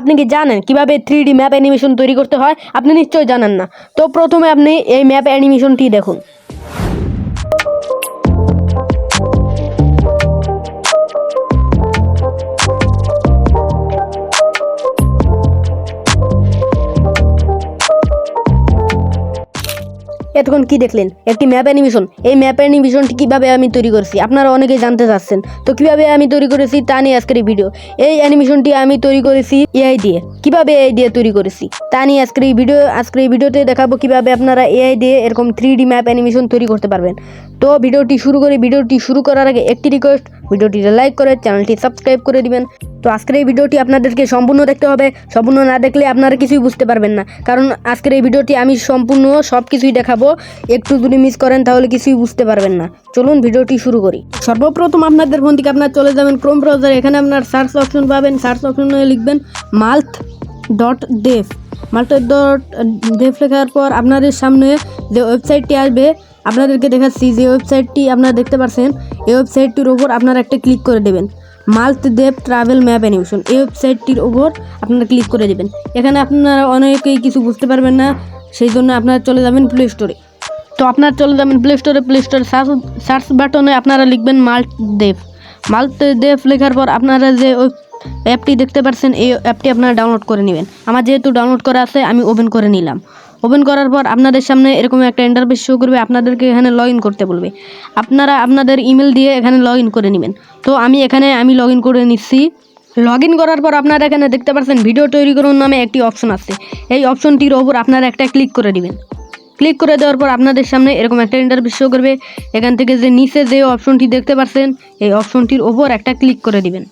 আপনি কি জানেন কীভাবে থ্রি ডি ম্যাপ অ্যানিমেশন তৈরি করতে হয়? আপনি নিশ্চয়ই জানেন না। তো প্রথমে আপনি এই ম্যাপ অ্যানিমেশনটি দেখুন। এতক্ষণ কি দেখলেন? একটি ম্যাপ অ্যানিমেশন। এই ম্যাপ অ্যানিমেশনটি কীভাবে আমি তৈরি করেছি? আপনারা অনেকেই জানতে চাচ্ছেন। তো কীভাবে আমি তৈরি করেছি তা নিয়ে আজকের এই ভিডিও এই অ্যানিমেশনটি আমি তৈরি করেছি এআই দিয়ে। কীভাবে এআই দিয়ে তৈরি করেছি? তা নিয়ে আজকের এই ভিডিও আজকের এই ভিডিওতে দেখাবো কীভাবে আপনারা এআই দিয়ে এরকম থ্রি ডি ম্যাপ অ্যানিমেশন তৈরি করতে পারবেন। তো ভিডিওটি শুরু করে। ভিডিওটি শুরু করার আগে একটি রিকোয়েস্ট ভিডিওটিতে লাইক করে চ্যানেলটি সাবস্ক্রাইব করে দিবেন। তো আজকের এই ভিডিওটি আপনাদেরকে সম্পূর্ণ দেখতে হবে। সম্পূর্ণ না দেখলে আপনারা কিছুই বুঝতে পারবেন না। কারণ আজকের এই ভিডিওটি আমি সম্পূর্ণ সব কিছুই দেখাবো। একটু যদি মিস করেন তাহলে কিছুই বুঝতে পারবেন না। চলুন ভিডিওটি শুরু করি। সর্বপ্রথম আপনাদের ফোন থেকে আপনার চলে যাবেন ক্রোম ব্রাউজার এখানে আপনার সার্চ অপশন পাবেন। সার্চ অপশনে লিখবেন mult dot dev mult dot dev লেখার পর আপনাদের সামনে যে ওয়েবসাইটটি আসবে, আপনাদেরকে দেখাচ্ছি যে ওয়েবসাইটটি আপনারা দেখতে পাচ্ছেন এই ওয়েবসাইটটির ওপর আপনারা একটা ক্লিক করে দেবেন। Mult dev travel map animation এই ওয়েবসাইটটির ওপর আপনারা ক্লিক করে দেবেন। এখানে আপনারা অনেকেই কিছু বুঝতে পারবেন না, সেই জন্য আপনারা চলে যাবেন প্লে স্টোরে তো আপনারা চলে যাবেন প্লে স্টোরে প্লে স্টোরে সার্চ সার্চ বাটনে আপনারা লিখবেন মাল্ট দেব মাল্ট দেব লেখার পর আপনারা যে ওই অ্যাপটি দেখতে পাচ্ছেন এই অ্যাপটি আপনারা ডাউনলোড করে নেবেন। আমার যেহেতু ডাউনলোড করা আছে, আমি ওপেন করে নিলাম। ওপেন করার পর আপনাদের সামনে এরকম একটা ইন্টারফেস শো করবে, আপনাদেরকে এখানে লগ করতে বলবে। আপনারা আপনাদের ইমেল দিয়ে এখানে লগ করে নেবেন। তো আমি এখানে আমি লগ করে নিচ্ছি। লগ ইন করার পর আপনারা এখানে দেখতে পাচ্ছেন ভিডিও তৈরি করুন নামে একটি অপশন আছে এই অপশনটির ওপর আপনারা একটা ক্লিক করে দিবেন ক্লিক করে দেওয়ার পর আপনাদের সামনে এরকম একটা ইন্টারভিউ শো করবে। এখান থেকে যে নিচে যে অপশনটি দেখতে পাচ্ছেন, এই অপশনটির ওপর একটা ক্লিক করে দিবেন।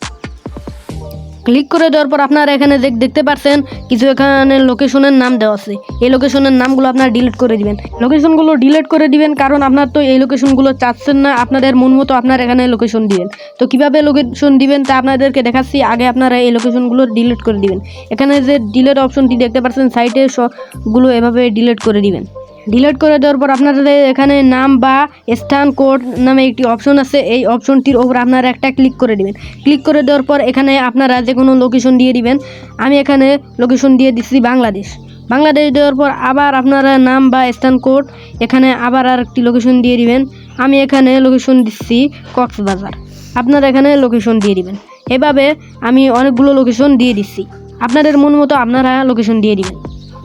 ক্লিক করে দেওয়ার পর আপনারা এখানে দেখ- দেখতে পাচ্ছেন কিছু এখানে লোকেশনের নাম দেওয়া আছে। এই লোকেশনের নামগুলো আপনারা ডিলিট করে দিবেন। লোকেশনগুলো ডিলিট করে দিবেন কারণ আপনার তো এই লোকেশনগুলো চাচ্ছেন না, আপনাদের মন মতো আপনার এখানে লোকেশন দিবেন। তো কীভাবে লোকেশন দিবেন তা আপনাদেরকে দেখাচ্ছি, আগে আপনারা এই লোকেশনগুলো ডিলিট করে দিবেন। এখানে যে ডিলিট অপশনটি দেখতে পাচ্ছেন সাইটে সবগুলো এভাবে ডিলিট করে দিবেন। ডিলিট করে দেওয়ার পর আপনাদের এখানে নাম বা স্থান কোড নামে একটি অপশন আছে। এই অপশনটির ওপর আপনারা একটা ক্লিক করে দিবেন। ক্লিক করে দেওয়ার পর এখানে আপনারা যে কোনো লোকেশন দিয়ে দিবেন। আমি এখানে লোকেশন দিয়ে দিচ্ছি বাংলাদেশ। বাংলাদেশ দেওয়ার পর আবার আপনারা নাম বা স্থান কোড এখানে আবার আর একটি লোকেশন দিয়ে দিবেন। আমি এখানে লোকেশন দিচ্ছি কক্সবাজার। আপনারা এখানে লোকেশন দিয়ে দিবেন। এভাবে আমি অনেকগুলো লোকেশন দিয়ে দিচ্ছি। আপনাদের মন মতো আপনারা লোকেশন দিয়ে দিবেন।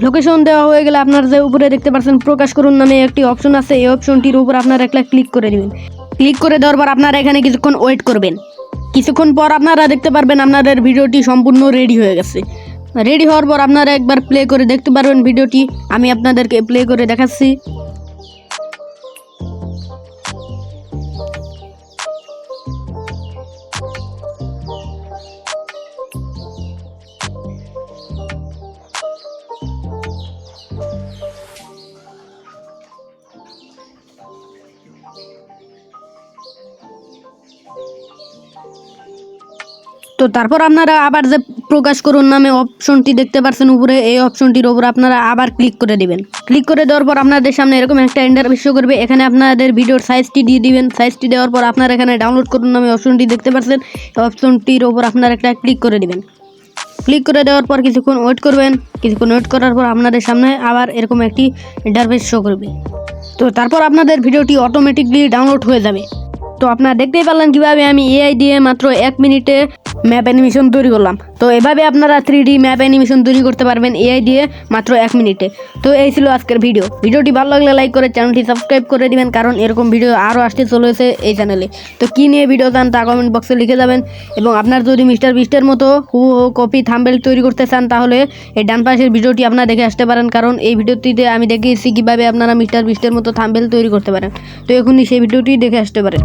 লোকেশন দেওয়া হয়ে গেলে আপনার যে উপরে দেখতে পাচ্ছেন প্রকাশ করুন নামে একটি অপশন আছে। এই অপশনটির উপর আপনারা একটা ক্লিক করে দেবেন ক্লিক করে দেওয়ার পর আপনারা এখানে কিছুক্ষণ ওয়েট করবেন। কিছুক্ষণ পর আপনারা দেখতে পারবেন আপনাদের ভিডিওটি সম্পূর্ণ রেডি হয়ে গেছে। রেডি হওয়ার পর আপনারা একবার প্লে করে দেখতে পারবেন ভিডিওটি। আমি আপনাদেরকে প্লে করে দেখাচ্ছি। তো তারপর আপনারা আবার যে প্রকাশ করুন নামে অপশনটি দেখতে পাচ্ছেন উপরে, এই অপশনটির উপর আপনারা আবার ক্লিক করে দিবেন। ক্লিক করে দেওয়ার পর আপনাদের সামনে এরকম একটা ইন্টারভিউ করবে। এখানে আপনাদের ভিডিওর সাইজটি দিয়ে দিবেন। সাইজটি দেওয়ার পর আপনারা এখানে ডাউনলোড করুন নামে অপশনটি দেখতে পাচ্ছেন অপশনটির উপর আপনারা একটা ক্লিক করে দিবেন। ক্লিক করে দেওয়ার পর কিছুক্ষণ ওয়েট করবেন। কিছুক্ষণ ওয়েট করার পর আপনাদের সামনে আবার এরকম একটি ইন্টারফেস শো করবে। তো তারপর আপনাদের ভিডিওটি অটোমেটিকলি ডাউনলোড হয়ে যাবে। তো আপনারা দেখতেই পারলেন কীভাবে আমি এআই দিয়ে মাত্র এক মিনিটে ম্যাপ অ্যানিমেশন তৈরি করলাম। তো এভাবে আপনারা থ্রি ডি ম্যাপ অ্যানিমেশন তৈরি করতে পারবেন এআই দিয়ে মাত্র এক মিনিটে। তো এই ছিল আজকের ভিডিও ভিডিওটি ভালো লাগলে লাইক করে চ্যানেলটি সাবস্ক্রাইব করে দিবেন, কারণ এরকম ভিডিও আরও আসতে চলেছে এই চ্যানেলে তো কী নিয়ে ভিডিও চান তা কমেন্ট বক্সে লিখে যাবেন, এবং আপনার যদি মিস্টার বিস্টের মতো হু কপি থাম্বেল তৈরি করতে চান, তাহলে এই ডান পাশের ভিডিওটি আপনারা দেখে আসতে পারেন, কারণ এই ভিডিওটিতে আমি দেখিয়েছি কীভাবে আপনারা মিস্টার বিস্টের মতো থাম্বেল তৈরি করতে পারেন। তো এখনই সেই ভিডিওটি দেখে আসতে পারেন।